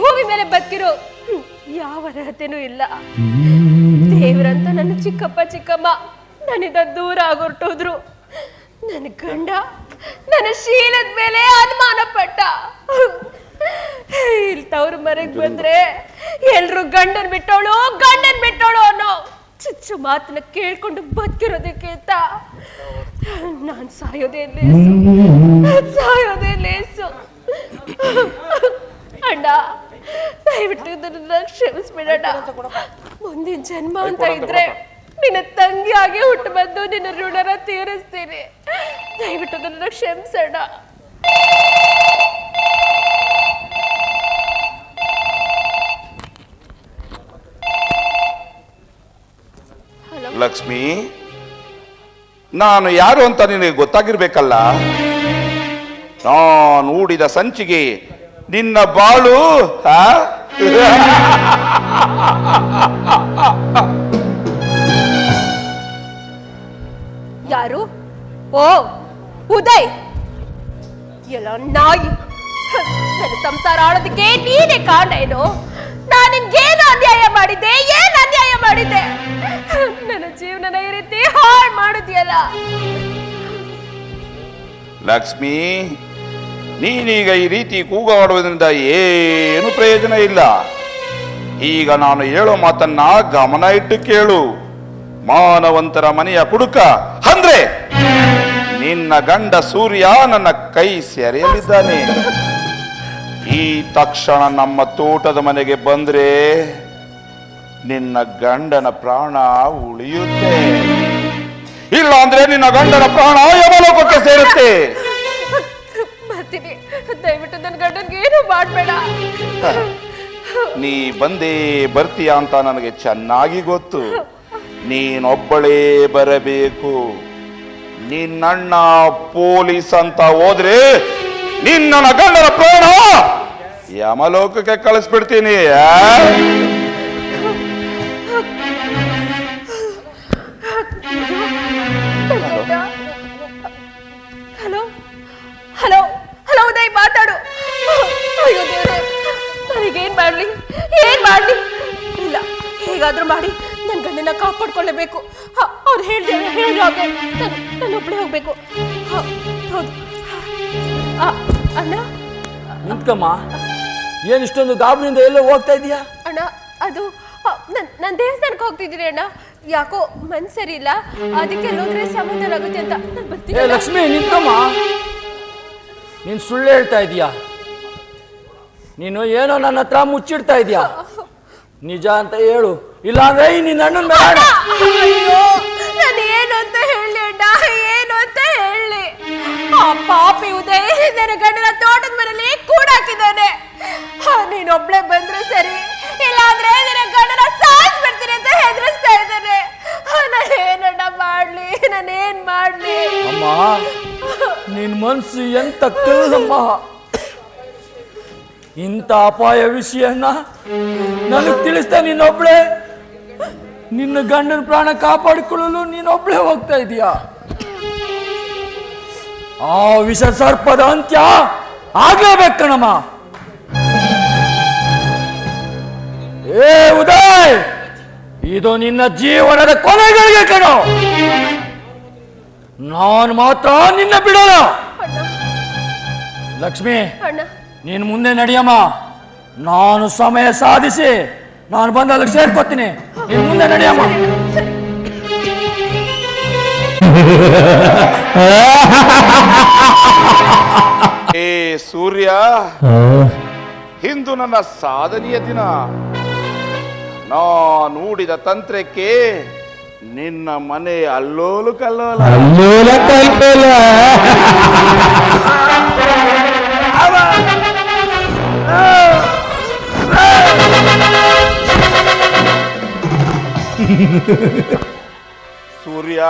ಭೂಮಿ ಮೇಲೆ ಬದುಕಿರೋ ಯಾವ ಅರ್ಹತೆನೂ ಇಲ್ಲ. ದೇವರಂತ ನನ್ನ ಚಿಕ್ಕಪ್ಪ, ಚಿಕ್ಕಮ್ಮ, ನನ್ನಿಂದ ದೂರ ಆಗೊರಟೋದ್ರು. ನನ್ನ ಗಂಡ, ನನ್ನ ಶೀಲದ ಮೇಲೆ ಅನುಮಾನ ಪಟ್ಟ. ಇಲ್ಲಿ ತವ್ರ ಮನೆಗ್ ಬಂದ್ರೆ ಎಲ್ರು ಗಂಡನ್ ಬಿಟ್ಟೋಳು ಗಂಡನ್ ಬಿಟ್ಟೋಳು ಅನ್ನೋ ಚುಚ್ಚು ಮಾತನ್ನ ಕೇಳ್ಕೊಂಡು ಬದುಕಿರೋದಕ್ಕಿಂತ ನಾನ್ ಸಾಯೋದೇ ಲೇಸು ಸಾಯೋದೇ ಲೇಸು ಅಣ್ಣ ದಯವಿಟ್ಟು ಇದನ್ನ ಕ್ಷಮಿಸ್ಬಿಡೋಣ. ಮುಂದಿನ ಜನ್ಮ ಅಂತ ಇದ್ರೆ ನಿನ್ನ ತಂಗಿಯಾಗಿ ಹುಟ್ಟು ಬಂದು ನಿನ್ನ ಋಣರ ತೀರಿಸ್ತೀನಿ. ದಯವಿಟ್ಟು ನನ್ನ ಕ್ಷಮಿಸೋಣ. ಹಲೋ. ಲಕ್ಷ್ಮಿ ನಾನು ಯಾರು ಅಂತ ನಿನಗೆ ಗೊತ್ತಾಗಿರ್ಬೇಕಲ್ಲ? ನಾನು ಊಡಿದ ಸಂಚಿಗೆ ನಿನ್ನ ಬಾಳು ಯಾರು? ಓ ಉದಯ್! ಎಲ್ಲ ನಾಯಿ. ನನ್ನ ಸಂಸಾರ ಆಡೋದಕ್ಕೆ ನೀನೇ ಕಾರಣ ಏನು? ನಾನು ನಿನ್ಗೇನು ಅನ್ಯಾಯ ಮಾಡಿದ್ದೆ? ಏನ್ ಅನ್ಯಾಯ ಮಾಡಿದ್ದೆ? ನನ್ನ ಜೀವನನ ಈ ರೀತಿ ಹಾಳು ಮಾಡಿದ್ಯಲ್ಲ? ಲಕ್ಷ್ಮಿ ನೀನೀಗ ಈ ರೀತಿ ಕೂಗಾಡುವುದರಿಂದ ಏನು ಪ್ರಯೋಜನ ಇಲ್ಲ. ಈಗ ನಾನು ಹೇಳೋ ಮಾತನ್ನ ಗಮನ ಇಟ್ಟು ಕೇಳು. ಮಾನವಂತರ ಮನೆಯ ಕುಡುಕ. ಅಂದ್ರೆ, ನಿನ್ನ ಗಂಡ ಸೂರ್ಯ ನನ್ನ ಕೈ ಸೆರೆಯಲಿದ್ದಾನೆ ಈ ತಕ್ಷಣ ನಮ್ಮ ತೋಟದ ಮನೆಗೆ ಬಂದ್ರೆ ನಿನ್ನ ಗಂಡನ ಪ್ರಾಣ ಉಳಿಯುತ್ತೆ. ಇಲ್ಲ ಅಂದ್ರೆ ನಿನ್ನ ಗಂಡನ ಪ್ರಾಣ ಯಮಲೋಕಕ್ಕೆ ಸೇರುತ್ತೆ? ಬರ್ತೀನಿ ದಯವಿಟ್ಟು ನನ್ನ ಗಂಡನ್ಗೆ ಏನು ಮಾಡಬೇಡ. ನೀ ಬಂದೇ ಬರ್ತೀಯ ಅಂತ ನನಗೆ ಚೆನ್ನಾಗಿ ಗೊತ್ತು. ನೀನೊಬ್ಬಳೇ ಬರಬೇಕು. ನಿನ್ನಣ್ಣ ಪೊಲೀಸ್ ಅಂತ ಹೋದ್ರೆ ನಿನ್ನ ಗಂಡನ ಪ್ರಾಣ ಯಮಲೋಕಕ್ಕೆ ಕಳಿಸ್ಬಿಡ್ತೀನಿ ಮಾಡ್ಲಿ? ಏನ್ ಮಾಡ್ಲಿ? ಇಲ್ಲ ಹೇಗಾದ್ರೂ ಮಾಡಿ. ನನ್ನ ಗಂಡನ ಕಾಪಾಡ್ಕೊಳ್ಳೇಬೇಕು ಅವ್ರು ಹೇಳ್ದೆ ಹೇಳಿ ನಾನು ಒಬ್ಬಳೇ ಹೋಗ್ಬೇಕು. ಹೌದು. ಅಣ್ಣ? ನಿಂತ್ಕಮ್ಮ ಏನು ಇಷ್ಟೊಂದು ಗಾಬರಿಯಿಂದ ಎಲ್ಲೋ ಹೋಗ್ತಾ ಇದೀಯಾ? ಅಣ್ಣ ಅದು ನಾನು ದೇವಸ್ಥಾನಕ್ಕೆ ಹೋಗ್ತಿದ್ದೀನಿ ಅಣ್ಣ. ಯಾಕೋ ಮನ್ ಸರಿ ಇಲ್ಲ ಅದಕ್ಕೆ ಹೋದ್ರೆ ಸಮಾಧಾನ ಆಗುತ್ತೆ ಅಂತ ಲಕ್ಷ್ಮಿ ನಿಂತ್ಕಮ್ಮ. ನೀನು ಸುಳ್ಳು ಹೇಳ್ತಾ ಇದೀಯಾ? ನೀನು ಏನೋ ನನ್ನ ಹತ್ರ ಮುಚ್ಚಿಡ್ತಾ ಇದೀಯಾ? ನಿಜ ಅಂತ ಹೇಳು. ಇಲ್ಲ ಅಂದ್ರೆ ನಿನ್ನ ಅಣ್ಣನ ಮೇಲೆ ಅಯ್ಯೋ ನಾನು ಏನು ಅಂತ ಹೇಳಿ ಅಣ್ಣ? ಏನು ಅಂತ ಹೇಳಿ? ಆ ಪಾಪಿ ಉದಯ ನನ್ನ ಗಂಡನ ತೋಟದ ಮನೆಯಲ್ಲಿ ಕೂಡಾಕಿದ್ದಾನೆ ನೀನೊಬ್ಳೆ ಬಂದ್ರೆ ಸರಿ. ಇಲ್ಲಾಂದ್ರೆ ನಿನ್ನ ಗಂಡನ ಸಾಯಿಸ್ಬಿಡ್ತೀನಿ ಅಂತ ಹೆದರಿಸ್ತಾ ಇದ್ದಾನೆ. ನಾನು ಏನಣ್ಣ ಮಾಡ್ಲಿ? ನಾನೇನ್ ಮಾಡ್ಲಿ? ಅಮ್ಮ ನಿನ್ನ ಮನಸ್ಸು ಎಂತ ಕಲ್ಲಮ್ಮ ಇಂಥ ಅಪಾಯ ವಿಷಯನ್ನ ನನಗೆ ತಿಳಿಸ್ತಾ ನೀನೊಬ್ಳೆ. ನಿನ್ನ ಗಂಡನ ಪ್ರಾಣ ಕಾಪಾಡಿಕೊಳ್ಳಲು ನೀನೊಬ್ಳೆ ಹೋಗ್ತಾ ಇದೀಯಾ? ಆ ವಿಷ ಸರ್ಪದ ಅಂತ್ಯ ಆಗ್ಲೇಬೇಕು ಕಣಮ್ಮ. ಏ ಉದಯ್ ಇದು ನಿನ್ನ ಜೀವನದ ಕೊನೆಗಳಿಗೆ ಕಣೋ. ನಾನು ಮಾತ್ರ ನಿನ್ನ ಬಿಡೋಣ. ಲಕ್ಷ್ಮಿ. ಅಣ್ಣ. ನೀನು ಮುಂದೆ ನಡೆಯಮ್ಮ. ನಾನು ಸಮಯ ಸಾಧಿಸಿ ನಾನು ಬಂದು ಅದಕ್ಕೆ ಸೇರ್ಕೊತೀನಿ. ನೀನು ಮುಂದೆ ನಡೆಯಮ್ಮ. ಏ ಸೂರ್ಯ ಹಿಂದು ನನ್ನ ಸಾಧನೆಯ ದಿನ. ನಾ ನೋಡಿದ ತಂತ್ರಕ್ಕೆ ನಿನ್ನ ಮನೆ ಅಲ್ಲೋಲು ಕಲ್ಲೋಲ. ಅಲ್ಲೋಲ ಕಲ್ಪಲ ಸೂರ್ಯ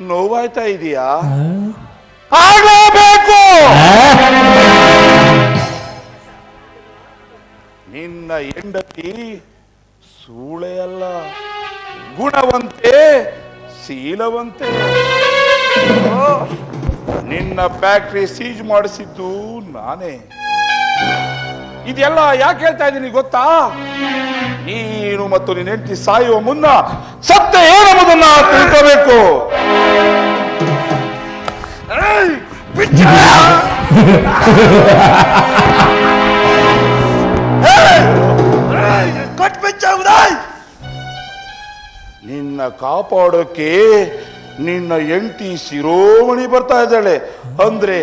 ನೋವಾಯ್ತಾ ಇದೆಯಾ? ಆಗಲೇಬೇಕು! ನಿನ್ನ ಹೆಂಡತಿ ಸೂಳೆ ಅಲ್ಲ. ಗುಣವಂತೆ ಶೀಲವಂತೆ. ನಿನ್ನ ಫ್ಯಾಕ್ಟ್ರಿ ಸೀಜ್ ಮಾಡಿಸಿದ್ದು ನಾನೇ. ಇದೆಲ್ಲ ಯಾಕೆ ಹೇಳ್ತಾ ಇದ್ದೀನಿ ಗೊತ್ತಾ? ನೀನು ಮತ್ತು ನಿನ್ನ ಹೆಂಡತಿ ಸಾಯುವ ಮುನ್ನ ಸತ್ಯ ಏನೆಂಬುದನ್ನ ತಿಳ್ಕೋಬೇಕು! ನಿನ್ನ ಕಾಪಾಡೋಕೆ ನಿನ್ನ ಹೆಂಡತಿ ಶಿರೋಮಣಿ ಬರ್ತಾ ಇದ್ದಾಳೆ ಅಂದ್ರೆ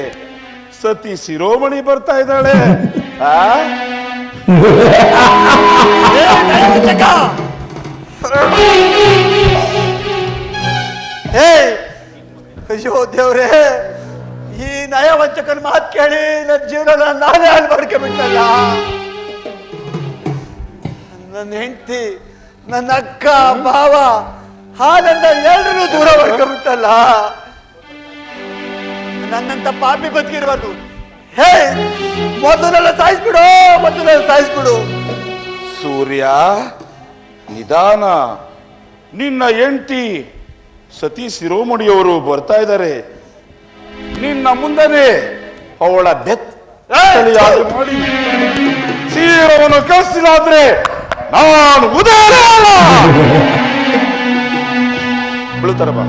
ಸತಿ ಶಿರೋಮಣಿ ಬರ್ತಾ ಇದ್ದಾಳೆ ಆ? ಹೇ, ಅಯ್ಯೋ ದೇವ್ರೇ, ಈ ನಯವಂಚಕನ ಮಾತು ಕೇಳಿ ನನ್ನ ಜೀವನ ನಾನೇ ಹಾಳು ಮಾಡ್ಕೊಂಡ್ಬಿಟ್ಟಲ್ಲ. ನನ್ನ ಹೆಂಡತಿ, ನನ್ನ ಅಕ್ಕ, ಭಾವ ಹಾಲಂದ ಎಲ್ಲರೂ ದೂರ ಮಾಡ್ಕೊಂಡ್ಬಿಟ್ಟಲ್ಲ. ನನ್ನಂತ ಪಾಪಿ ಬದುಕಿರ್ಬಾರ್ದು. ಹೇ ಮೊದಲೆಲ್ಲ ಸಾಯಿಸ್ಬಿಡು ಮೊದಲೆಲ್ಲ ಸಾಯಿಸ್ಬಿಡು. ಸೂರ್ಯ ನಿಧಾನ. ನಿನ್ನ ಎಂಟಿ ಸತಿ ಶಿರೋಮಣಿಯವರು ಬರ್ತಾ ಇದ್ದಾರೆ. ನಿನ್ನ ಮುಂದನೆ ಅವಳ ಬೆತ್ತಳಿಯಾಗಿ ಮಾಡಿ. ಸೀರವನ್ನು ಕಳಿಸಿದಾದ್ರೆ ನಾನು ಉದಾರ ಬೀಳ್ತಾರ ಬಾ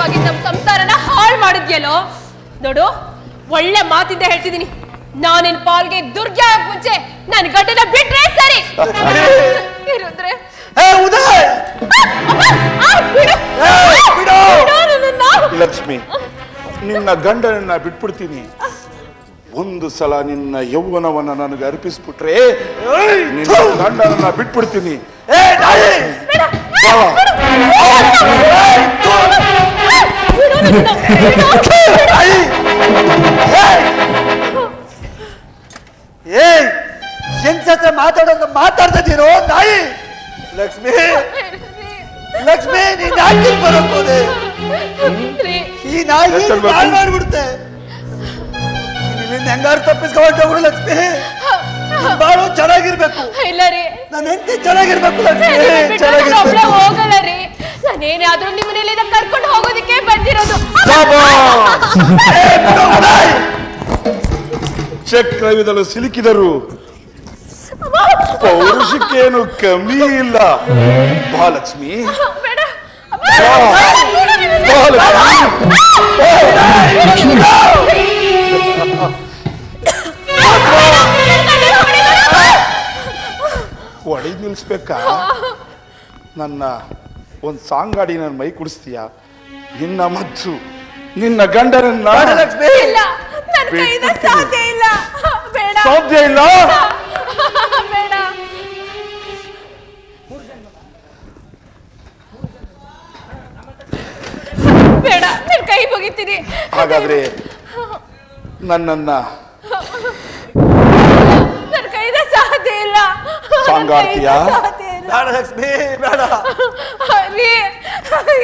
ಲಕ್ಷ್ಮಿ ನಮ್ಮ ಸಂಸಾರನ ಹಾಳು ಮಾಡಿದ್ಯಲ್ಲೋ? ನೋಡು ಒಳ್ಳೆ ಮಾತಿಂದ ಹೇಳ್ತಿದ್ದೀನಿ. ನಾನಿನ್ ಪಾಲ್ಗೆ ದುರ್ಗಾ ಮುಂಚೆ ನನ್ ಗಂಡನ ಬಿಟ್ರೆ ಸರಿ. ಇರುದ್ರೆ? ಉದಯ್. ಲಕ್ಷ್ಮಿ. ನಿನ್ನ ಗಂಡನನ್ನ ಬಿಟ್ಬಿಡ್ತೀನಿ. ಒಂದು ಸಲ ನಿನ್ನ ಯೌವನವನ್ನ ನನಗೆ ಅರ್ಪಿಸ್ಬಿಟ್ರೆ ನಿನ್ನ ಗಂಡನನ್ನ ಬಿಟ್ಬಿಡ್ತೀನಿ. ಏ ನಾಯಿ! ಏಯ್! ಏಯ್ ಹೆಂಗ್ಸ ಹತ್ರ ಮಾತಾಡೋದು ಮಾತಾಡ್ತಿದ್ದೀರೋ ನಾಯಿ? ಲಕ್ಷ್ಮಿ ಲಕ್ಷ್ಮಿ ನೀನ್ ಯಾಕೆ ಬರೋಕ್ ಹೋದೆ. ಈ ನಾಯಿ? ಹಾಳು ಮಾಡ್ಬಿಡುತ್ತೆ. ಇಲ್ಲಿಂದ ಹೆಂಗಾರು ತಪ್ಪಿಸ್ಕೊಂಡು ಹೋಗ್ರು ಲಕ್ಷ್ಮಿ. ಬಾಳು ಚೆನ್ನಾಗಿರ್ಬೇಕು. ಇಲ್ಲ ರೀ. ನನ್ನ ಹೆಂಡತಿ ಚೆನ್ನಾಗಿರ್ಬೇಕು ಲಕ್ಷ್ಮಿ. ಚೆನ್ನಾಗಿರ್ಬೇಕು. ಹೋಗಲ್ಲ ರೀ. ನಾನೇನಾದ್ರೂ ನಿಮ್ಮನೆಲ್ಲ ಕರ್ಕೊಂಡು ಹೋಗೋದಕ್ಕೆ ಬಂದಿರೋದು! ಚಕ್ರವಿದಲು ಸಿಲುಕಿದರು. ಪೌರುಷಕ್ಕೇನು ಕಮ್ಮಿ ಇಲ್ಲ. ಮಹಾಲಕ್ಷ್ಮಿ. ಒಡೆದು ನಿಲ್ಸ್ಬೇಕಾ? ನನ್ನ ಒಂದು ಸಾಂಗ್ ಆಡಿ ನನ್ನ ಮೈ ಕುಡಿಸ್ತೀಯ? ನಿನ್ನ ಮಚ್ಚು ನಿನ್ನ ಗಂಡನನ್ನ ಲಕ್ಷ್ಮಿ ಇಲ್ಲ ನನ್ನ ಕೈಯಿಂದ ಸಾಧ್ಯ ಇಲ್ಲ. ಬೇಡ. ಸಾಧ್ಯ ಇಲ್ಲ? ಬೇಡ. ಬೇಡ ನನ್ನ ಕೈ ಮುಗಿತೀನಿ. ಹಾಗಾದ್ರೆ ನನ್ನನ್ನ ನನ್ನ ಕೈಯಿಂದ ಸಾಧ್ಯ ಇಲ್ಲ. ಸಾಂಗ್ ಆಡ್ತೀಯಾ? ನನ್ ಸಾಧ್ಯ ಇಲ್ಲ. ಬೇಡ ಲಕ್ಷ್ಮಿ ಬೇಡ. ರೀ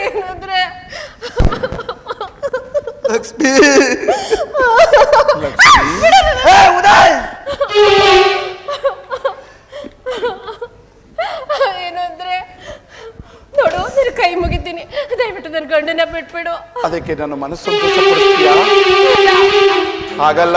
ಏನಂದ್ರೆ ಲಕ್ಷ್ಮಿ. ಏ ಉದಯ್! ಏನಂದ್ರೆ ನೋಡು ನಿನ್ನ ಕೈ ಮುಗಿತೀನಿ. ದಯವಿಟ್ಟು ನನ್ನ ಗಂಡನ ಬಿಟ್ಬಿಡು. ಅದಕ್ಕೆ ನನ್ನ ಮನಸ್ಸು ಸಂತೋಷ ಪಡಿಸ್ತೀಯಾ ಹಾಗಲ್ಲ?